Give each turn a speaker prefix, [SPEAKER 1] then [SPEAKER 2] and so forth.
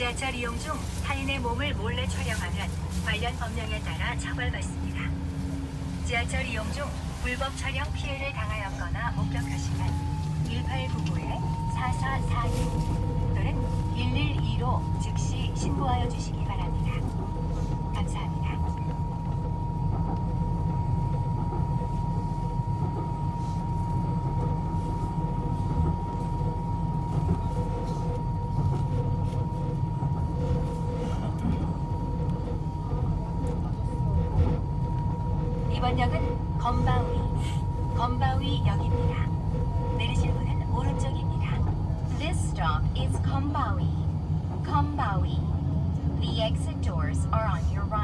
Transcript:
[SPEAKER 1] 지하철 이용 중 타인의 몸을 몰래 촬영하면 관련 법령에 따라 처벌받습니다. 지하철 이용 중 불법 촬영 피해를 당하였거나 목격하시면 1899-4446 또는 112로 즉시 신고하여 주시기 바랍니다. 감사합니다. 이번 역은 건바위, 건바위 역입니다. 내리실 문은 오른쪽입니다. This stop is Kombawi. Kombawi. The exit doors are on your right.